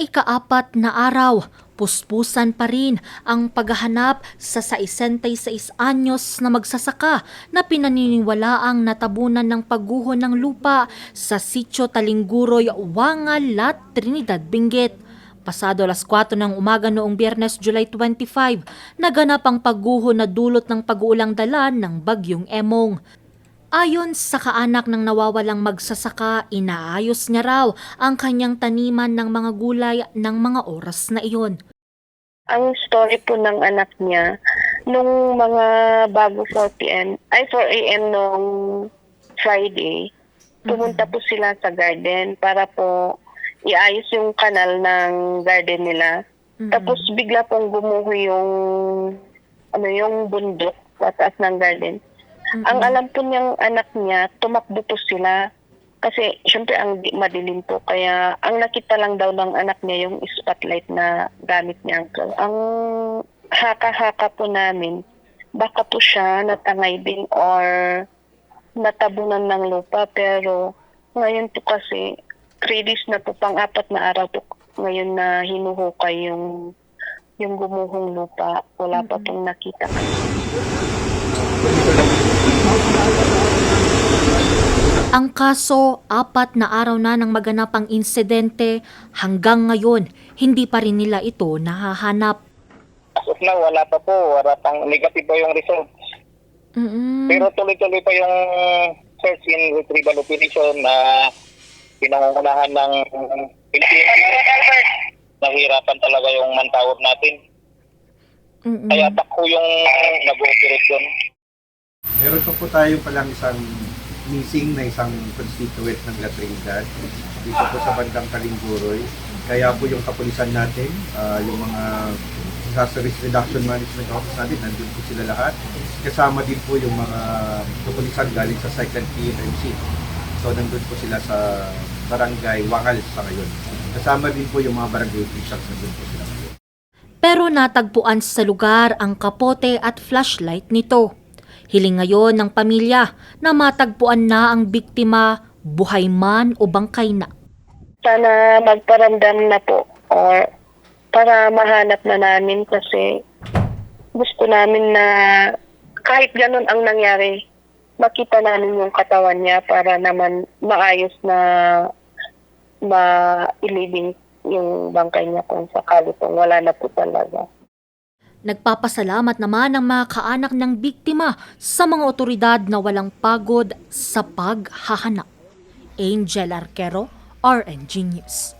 ikaapat na araw, puspusan pa rin ang paghahanap sa 66 anyos na magsasaka na pinaniniwalaang natabunan ng pagguho ng lupa sa Sitio Talingguroy, Wangal, Lat, Trinidad, Benguet. Pasado alas 4 ng umaga noong biyernes July 25, naganap ang pagguho na dulot ng pag-uulang dala ng bagyong Emong. Ayon sa kaanak ng nawawalang magsasaka, inaayos niya raw ang kanyang taniman ng mga gulay ng mga oras na iyon. Ang story po ng anak niya, nung mga bago 4 p.m., ay 4 a.m. nung Friday, pumunta po sila sa garden para po iayos yung kanal ng garden nila. Mhm. Tapos bigla pong gumuho yung ano yung bundok pataas ng garden. Mhm. Ang alam po niyang anak niya, tumakbo po sila. Kasi syempre ang di- madilim po. Kaya ang nakita lang daw ng anak niya yung spotlight na gamit niya. uncle. Ang haka-haka po namin, baka po siya natangay din or natabunan ng lupa. Pero ngayon po kasi, 3 days na po, pang-apat na araw po ngayon na hinuhukay yung yung gumuhong lupa. Wala pa pong nakita. Ang kaso, apat na araw na nang maganap ang insidente, hanggang ngayon, hindi pa rin nila ito nahahanap. As of now, wala pa po. Wala pang negative pa yung results. Mm-mm. Pero tuloy-tuloy pa yung search and retrieval operation na pinangungunahan ng Philippines. Nahirapan talaga yung manpower natin. Mm-mm. Kaya takbo yung nag-ooperate doon. Meron pa po tayo palang isang missing na isang constituent ng La Trinidad dito po sa bandang Kalingguroy. Kaya po yung kapulisan natin, ah, yung mga disaster risk reduction management office natin, nandun po sila lahat. Kasama din po yung mga kapulisan galing sa 2nd PNMC. So nandun po sila sa barangay Wangal sa ngayon. Kasama din po yung mga barangay officials nandun po sila. Pero natagpuan sa lugar ang kapote at flashlight nito. Hiling ngayon ng pamilya na matagpuan na ang biktima, buhay man o bangkay na. sana magparamdam na po or para mahanap na namin kasi gusto namin na kahit ganun ang nangyari, makita namin yung katawan niya para naman maayos na mailibing yung bangkay niya kung sakali pong wala na po talaga. Nagpapasalamat naman ang mga kaanak ng biktima sa mga otoridad na walang pagod sa paghahanap. Angel Arquero, RNG News.